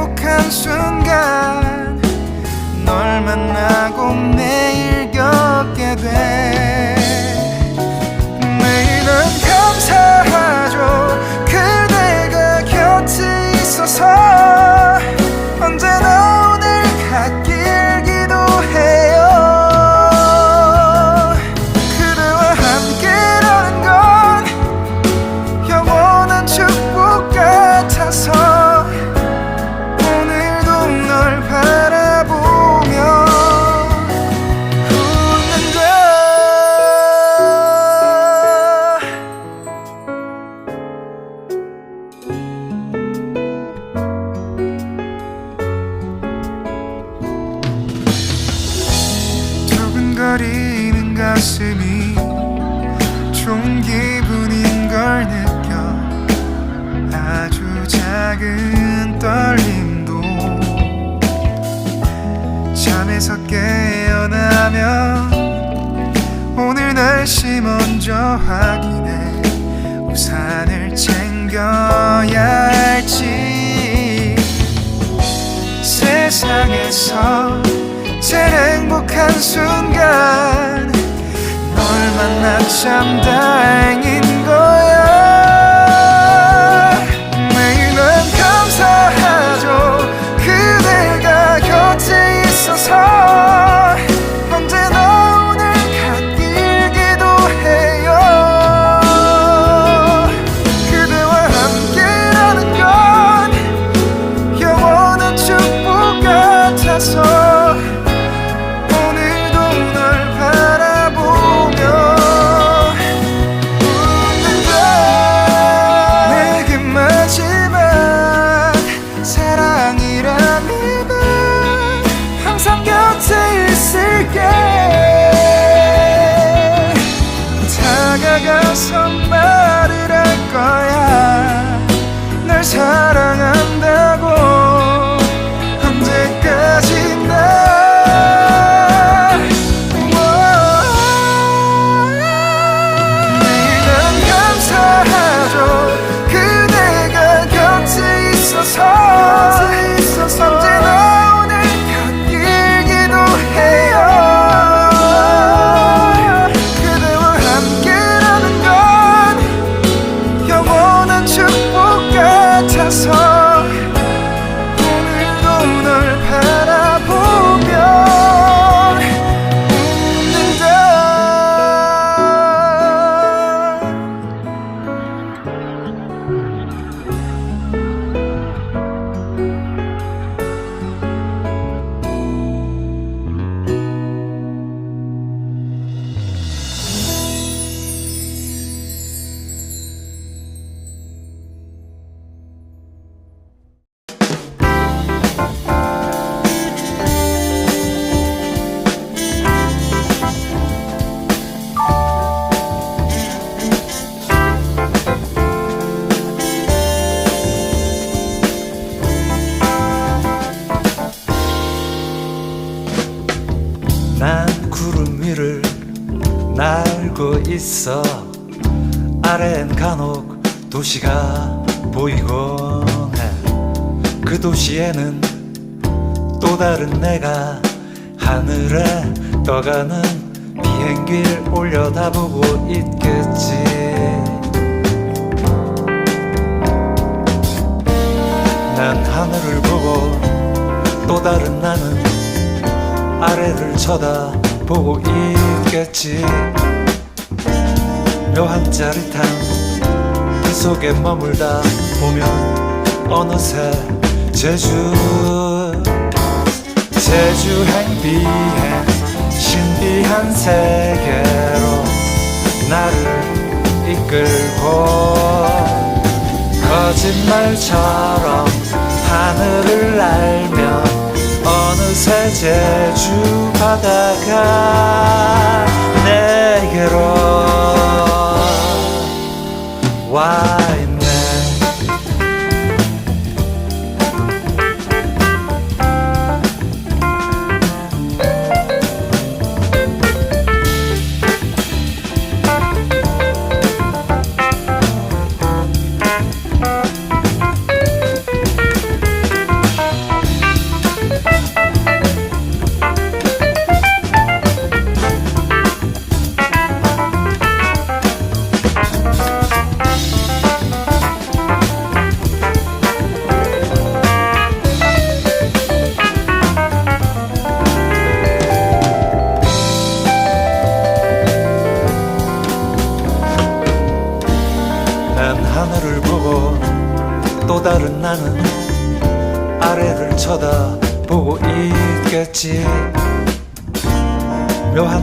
행복한 순간 널 만나고 매일 한 순간 널 만나 참 다행인 도시가 보이곤 해. 그 도시에는 또 다른 내가 하늘에 떠가는 비행기를 올려다보고 있겠지. 난 하늘을 보고 또 다른 나는 아래를 쳐다보고 있겠지. 묘한 짜릿함 그 속에 머물다 보면 어느새 제주 제주행 비행 신비한 세계로 나를 이끌고 거짓말처럼 하늘을 날며 어느새 제주 바다가 내게로 Why?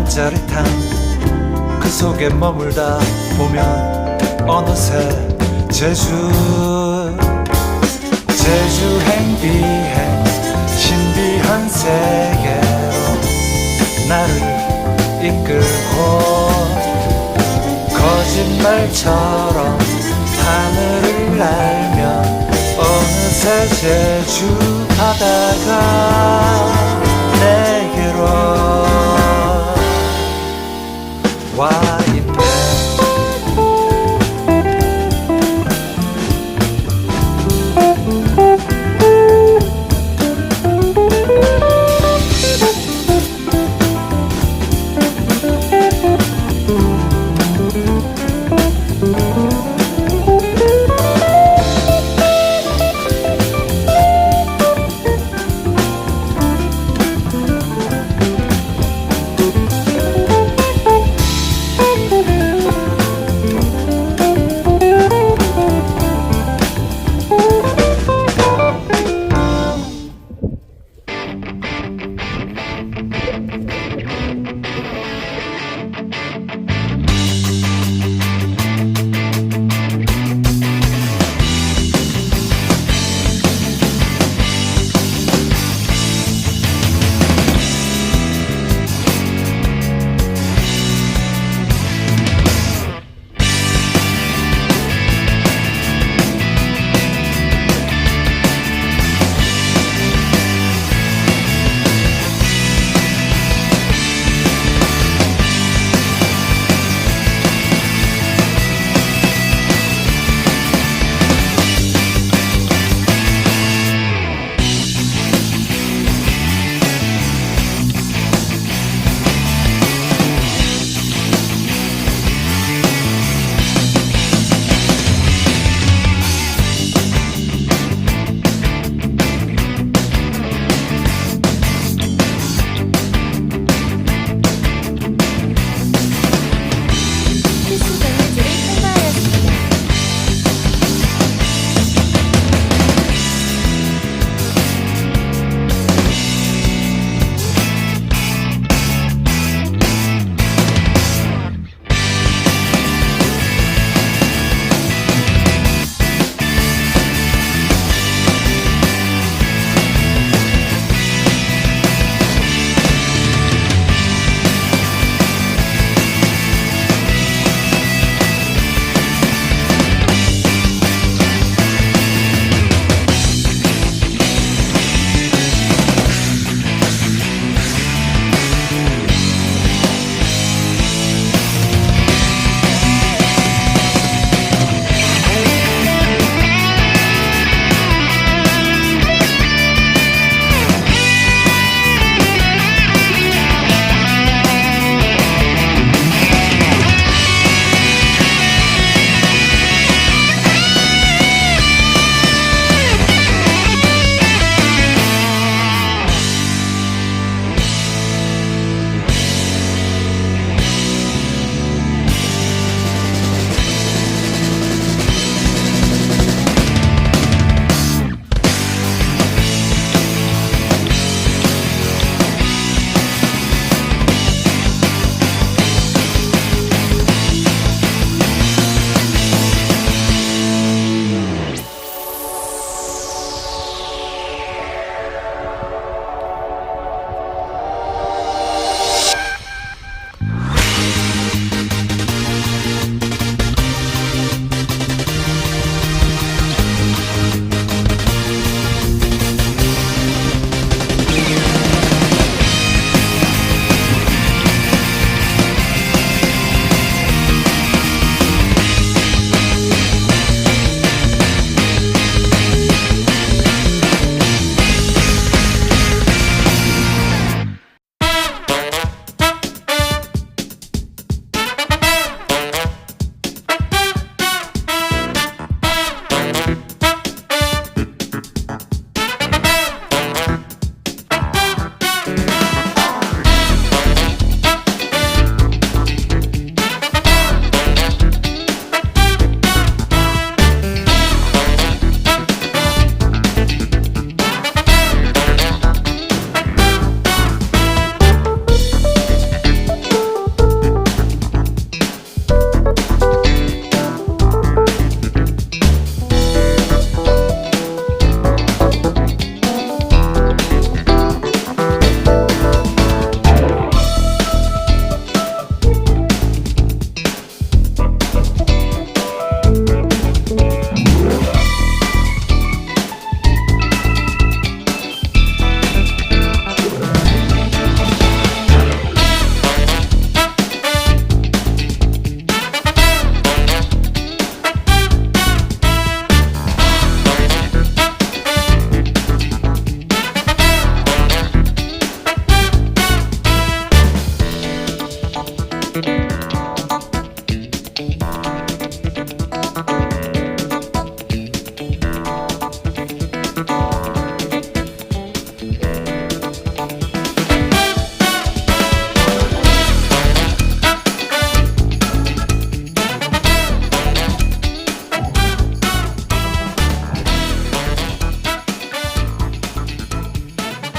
한 짜릿함 그 속에 머물다 보면 어느새 제주 제주 행비행 신비한 세계로 나를 이끌고 거짓말처럼 하늘을 날면 어느새 제주 바다가 내게로 Why?